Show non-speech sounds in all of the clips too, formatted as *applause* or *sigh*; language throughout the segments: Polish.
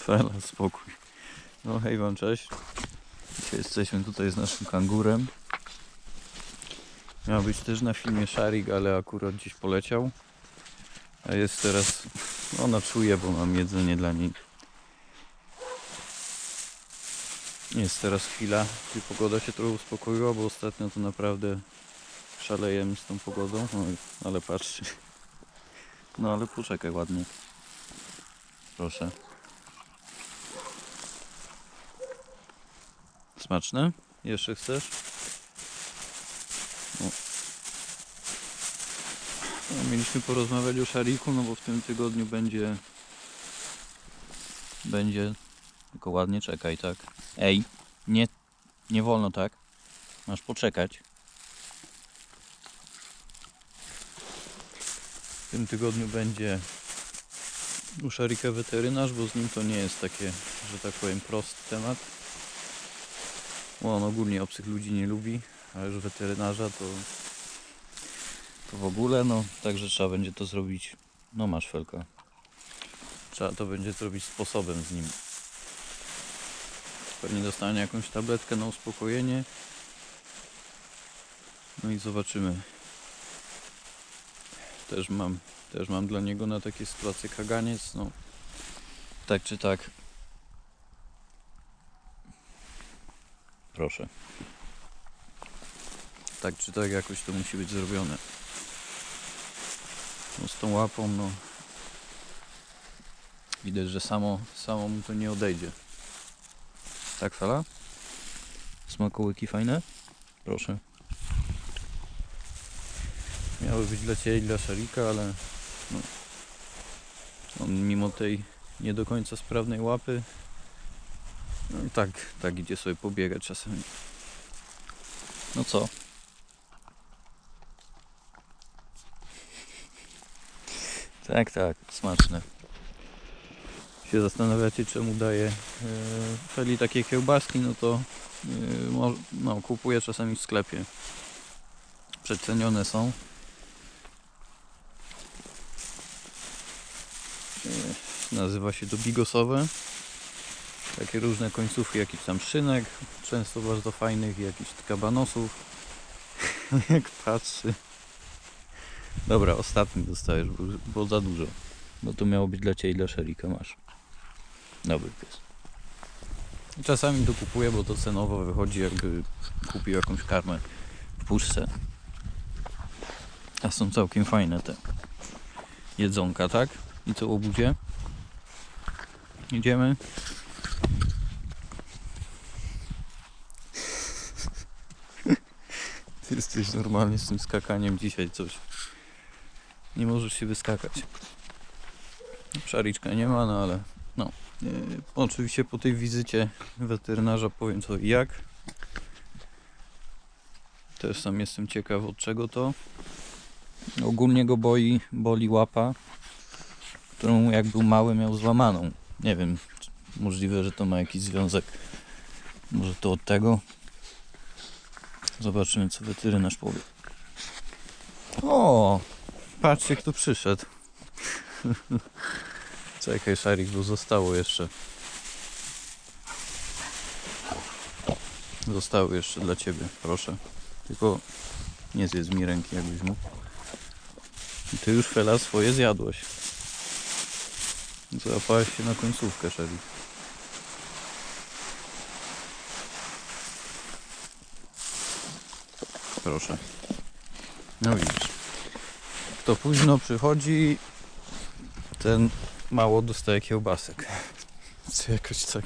Fela, spokój. No hej wam, cześć. Dzisiaj jesteśmy tutaj z naszym kangurem. Miał być też na filmie Szarik, ale akurat gdzieś poleciał. A jest teraz... Ona czuje, bo mam jedzenie dla niej. Jest teraz chwila, gdzie pogoda się trochę uspokoiła, bo ostatnio to naprawdę szalejemy z tą pogodą. No, ale patrzcie. No ale poczekaj ładnie. Proszę. Smaczne? Jeszcze chcesz? No. Mieliśmy porozmawiać o szariku, no bo w tym tygodniu będzie będzie tylko ładnie czekaj, tak? Ej, nie, nie wolno tak. Masz poczekać. W tym tygodniu będzie u szarika weterynarz, bo z nim to nie jest takie, że tak powiem, prosty temat. Bo on ogólnie obcych ludzi nie lubi, a już weterynarza to, to w ogóle, no także trzeba będzie to zrobić. No masz felka. Trzeba to będzie zrobić sposobem z nim. Pewnie dostanie jakąś tabletkę na uspokojenie. No i zobaczymy. Też mam, też mam dla niego na takie sytuacje kaganiec. No, tak czy tak. Proszę. Tak czy tak jakoś to musi być zrobione. No z tą łapą, no. Widać, że samo, samo mu to nie odejdzie. Tak, fala? Smakołyki fajne? Proszę. Miały być dla Ciebie i dla Szarika, ale no, on mimo tej nie do końca sprawnej łapy no i tak, tak idzie sobie pobiegać czasami. No co? Tak, tak, smaczne. Się zastanawiacie czemu daję Feli takie kiełbaski, no to e, no, kupuję czasami w sklepie. Przecenione są. E, Nazywa się to bigosowe. Takie różne końcówki jakichś tam szynek, często bardzo fajnych, jakichś kabanosów. *laughs* Jak patrzy. Dobra, ostatni dostajesz, bo, bo za dużo. Bo to miało być dla Ciebie i dla Sherika, masz. Dobry pies. Czasami to kupuję, bo to cenowo wychodzi jakby kupił jakąś karmę w puszce. A są całkiem fajne te jedzonka, tak? I co o budzie? Idziemy. *laughs* jesteś normalnie z tym skakaniem dzisiaj coś. Nie możesz się wyskakać. Szariczka nie ma, no ale no. Yy, oczywiście po tej wizycie weterynarza powiem co i jak. Też sam jestem ciekaw od czego to. Ogólnie go boi, boli łapa, którą jak był mały miał złamaną. Nie wiem, możliwe, że to ma jakiś związek. Może to od tego. Zobaczymy co weterynarz powie. O! Patrzcie kto przyszedł. *laughs* Czekaj Szarik, bo zostało jeszcze. Zostało jeszcze dla Ciebie, proszę. Tylko nie zjedz mi ręki jakbyś mógł. I Ty już Fela swoje zjadłeś. Załapałeś się na końcówkę, Szarik. Proszę. No widzisz. Kto późno przychodzi, ten mało dostaje kiełbasek. *laughs* Co jakoś tak.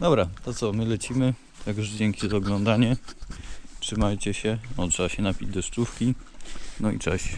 Dobra, to co, my lecimy. Także dzięki za oglądanie. Trzymajcie się. No, trzeba się napić deszczówki. No i cześć.